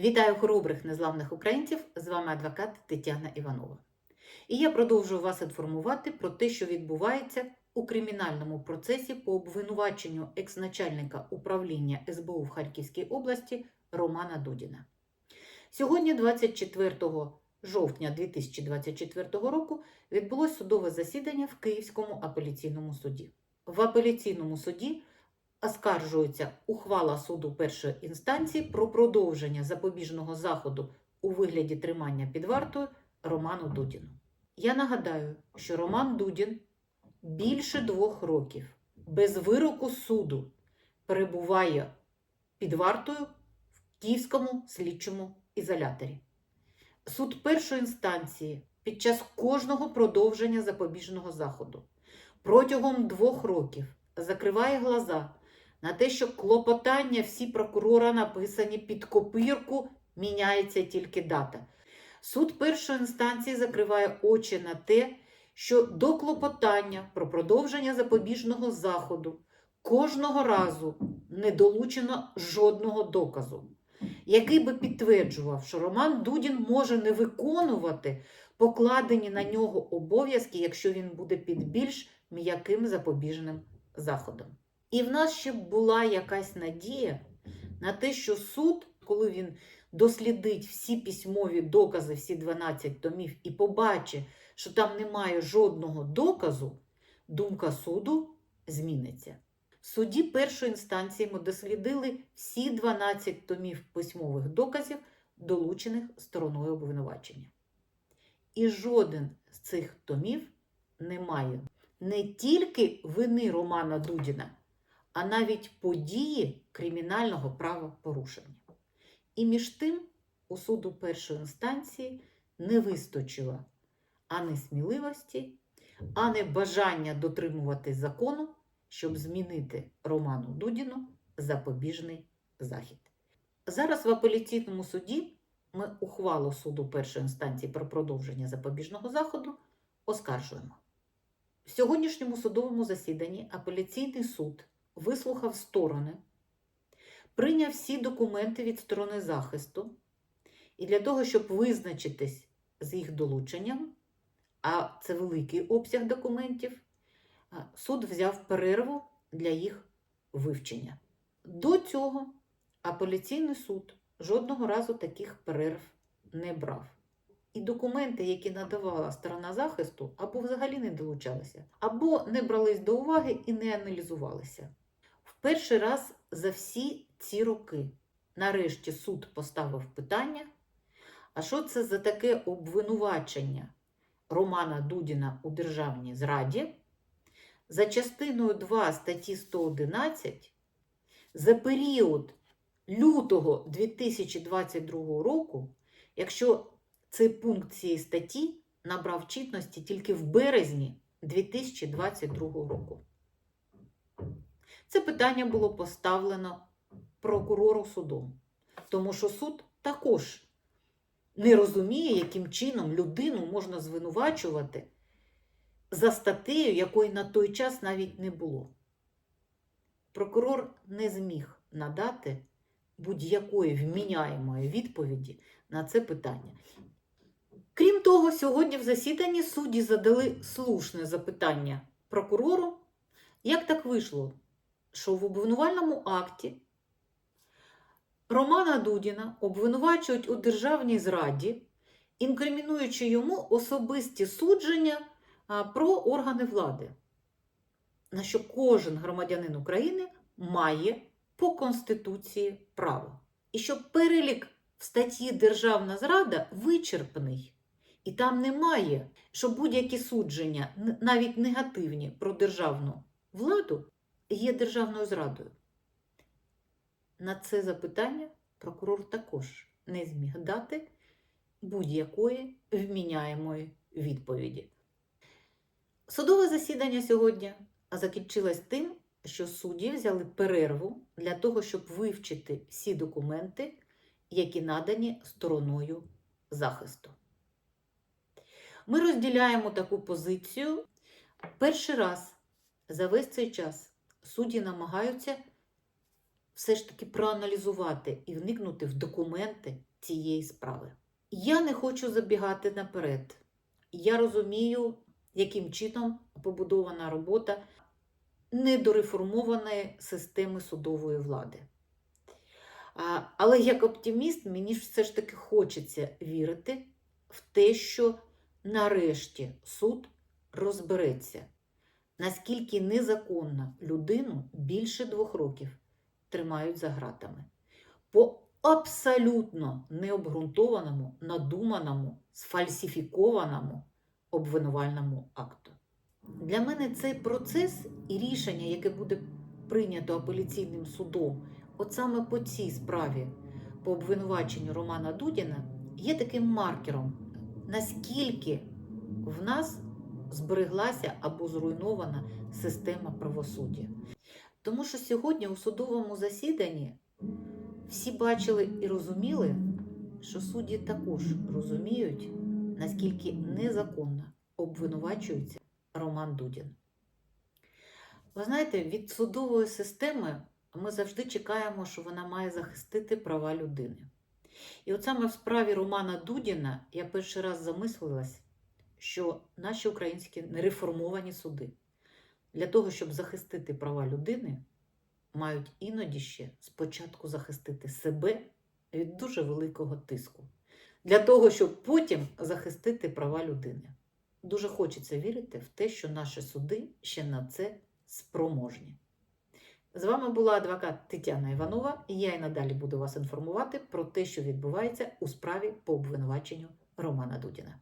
Вітаю хоробрих незламних українців! З вами адвокат Тетяна Іванова. І я продовжую вас інформувати про те, що відбувається у кримінальному процесі по обвинуваченню екс-начальника управління СБУ в Харківській області Романа Дудіна. Сьогодні, 24 жовтня 2024 року, відбулось судове засідання в Київському апеляційному суді. В апеляційному суді оскаржується ухвала суду першої інстанції про продовження запобіжного заходу у вигляді тримання під вартою Роману Дудіну. Я нагадаю, що Роман Дудін більше двох років без вироку суду перебуває під вартою в Київському слідчому ізоляторі. Суд першої інстанції під час кожного продовження запобіжного заходу протягом двох років закриває глаза на те, що клопотання всі прокурора написані під копірку, міняється тільки дата. Суд першої інстанції закриває очі на те, що до клопотання про продовження запобіжного заходу кожного разу не долучено жодного доказу, який би підтверджував, що Роман Дудін може не виконувати покладені на нього обов'язки, якщо він буде під більш м'яким запобіжним заходом. І в нас ще була якась надія на те, що суд, коли він дослідить всі письмові докази, всі 12 томів, і побачить, що там немає жодного доказу, думка суду зміниться. В суді першої інстанції ми дослідили всі 12 томів письмових доказів, долучених стороною обвинувачення. І жоден з цих томів не має не тільки вини Романа Дудіна, а навіть події кримінального правопорушення. І між тим у суду першої інстанції не вистачило ані сміливості, ані бажання дотримувати закону, щоб змінити Роману Дудіну запобіжний захід. Зараз в апеляційному суді ми ухвалу суду першої інстанції про продовження запобіжного заходу оскаржуємо. В сьогоднішньому судовому засіданні апеляційний суд вислухав сторони, прийняв всі документи від сторони захисту, і для того, щоб визначитись з їх долученням, а це великий обсяг документів, суд взяв перерву для їх вивчення. До цього апеляційний суд жодного разу таких перерв не брав. І документи, які надавала сторона захисту, або взагалі не долучалися, або не брались до уваги і не аналізувалися. Перший раз за всі ці роки нарешті суд поставив питання: а що це за таке обвинувачення Романа Дудіна у державній зраді? За частиною 2 статті 111 за період лютого 2022 року, якщо цей пункт цієї статті набрав чітності тільки в березні 2022 року. Це питання було поставлено прокурору судом, тому що суд також не розуміє, яким чином людину можна звинувачувати за статтею, якої на той час навіть не було. Прокурор не зміг надати будь-якої вміняємої відповіді на це питання. Крім того, сьогодні в засіданні судді задали слушне запитання прокурору, як так вийшло, що в обвинувальному акті Романа Дудіна обвинувачують у державній зраді, інкримінуючи йому особисті судження про органи влади, на що кожен громадянин України має по Конституції право. І що перелік в статті Державна зрада вичерпний. І там немає, що будь-які судження, навіть негативні про державну владу, є державною зрадою. На це запитання прокурор також не зміг дати будь-якої вміняємої відповіді. Судове засідання сьогодні закінчилось тим, що судді взяли перерву для того, щоб вивчити всі документи, які надані стороною захисту. Ми розділяємо таку позицію. Перший раз за весь цей час судді намагаються все ж таки проаналізувати і вникнути в документи цієї справи. Я не хочу забігати наперед. Я розумію, яким чином побудована робота недореформованої системи судової влади. Але як оптиміст, мені все ж таки хочеться вірити в те, що нарешті суд розбереться, наскільки незаконно людину більше двох років тримають за ґратами. По абсолютно необґрунтованому, надуманому, сфальсифікованому обвинувальному акту. Для мене цей процес і рішення, яке буде прийнято апеляційним судом, от саме по цій справі, по обвинуваченню Романа Дудіна, є таким маркером, наскільки в нас збереглася або зруйнована система правосуддя. Тому що сьогодні у судовому засіданні всі бачили і розуміли, що судді також розуміють, наскільки незаконно обвинувачується Роман Дудін. Ви знаєте, від судової системи ми завжди чекаємо, що вона має захистити права людини. І от саме в справі Романа Дудіна я перший раз замислилась, що наші українські нереформовані суди для того, щоб захистити права людини, мають іноді ще спочатку захистити себе від дуже великого тиску, для того, щоб потім захистити права людини. Дуже хочеться вірити в те, що наші суди ще на це спроможні. З вами була адвокат Тетяна Іванова, і я і надалі буду вас інформувати про те, що відбувається у справі по обвинуваченню Романа Дудіна.